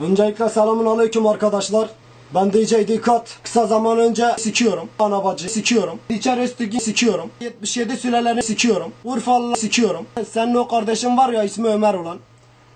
Öncelikle selamun aleyküm arkadaşlar. Ben DJ Dikkat. Kısa zaman önce sikiyorum. Ana bacı sikiyorum. İçer Öztürk'ü sikiyorum. 77 sülelerini sikiyorum. Urfalı'lı sikiyorum. Senin o kardeşin var ya ismi Ömer olan.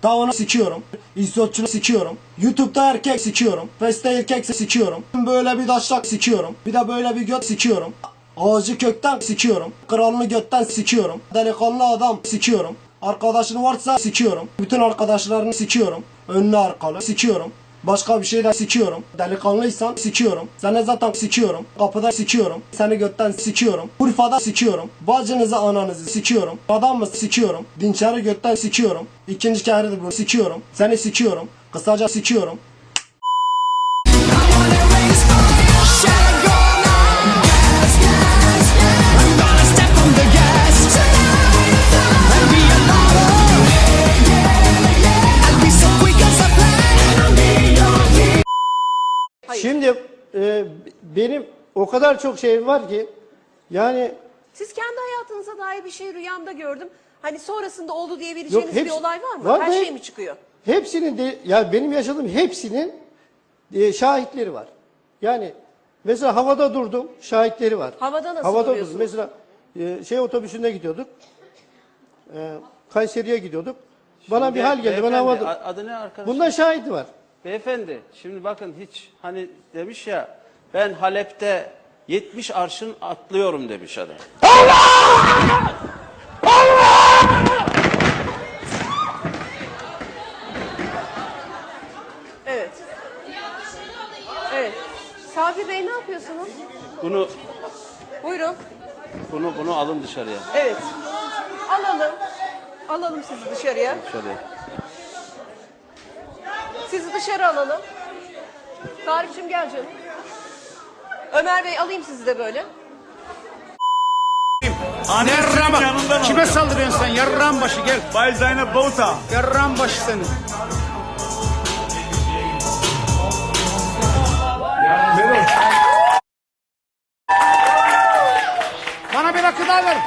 Daha onu sikiyorum. İsotçunu sikiyorum. Youtube'da erkek sikiyorum. Feste erkek sikiyorum. Böyle bir daşlak sikiyorum. Bir de böyle bir göt sikiyorum. Ağacı kökten sikiyorum. Kralını götten sikiyorum. Delikanlı adam sikiyorum. Arkadaşın varsa sikiyorum. Bütün arkadaşlarını sikiyorum. Önlü arkalı sikiyorum. Başka bir şey de sikiyorum. Delikanlıysan sikiyorum. Seni zaten sikiyorum. Kapıda sikiyorum. Seni götten sikiyorum. Urfa'da sikiyorum. Bacınızı ananızı sikiyorum. Adam mı sikiyorum. Dinçeri götten sikiyorum. İkinci de bunu sikiyorum. Seni sikiyorum. Kısaca sikiyorum. Şimdi e, benim o kadar çok şey var ki yani Siz kendi hayatınıza dair bir şey rüyamda gördüm. Hani sonrasında oldu diyebileceğiniz Yok, bir hepsi- olay var mı? var Her be. şey mi çıkıyor? hepsinin de ya benim yaşadığım hepsinin e, şahitleri var. Yani mesela havada durdum şahitleri var. Havada nasıl Havada duruyorsunuz? durdum. Mesela e, şey otobüsünde gidiyorduk. E, Kayseri'ye gidiyorduk. Bana bir hal geldi. Ben Beyefendi, havada. a- Adı ne arkadaş? Bundan şahidi var. Beyefendi şimdi bakın hiç hani demiş ya ben Halep'te 70 arşın atlıyorum demiş adam. Evet. Evet. Sabri Bey ne yapıyorsunuz? Bunu Buyurun. bunu bunu alın dışarıya. Evet. Alalım. Alalım sizi dışarıya. Dışarıya. Sizi dışarı alalım. Tarık'cığım gel canım. Ömer Bey alayım sizi de böyle. Yarram Kime saldırıyorsun sen? Yarram başı gel. Bei seiner Bota. Yarram başı senin. Bana bir rakı daha ver.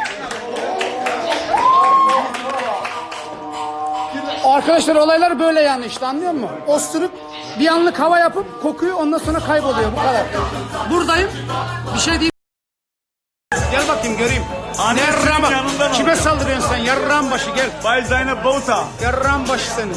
Arkadaşlar olaylar böyle yani işte anlıyor musun? Osturup bir anlık hava yapıp kokuyor ondan sonra kayboluyor bu kadar. Buradayım. Bir şey değil. Gel bakayım göreyim. Yarram al. Kime saldırıyorsun sen? Yarram başı gel. Bei seiner Bota. Yarram başı senin.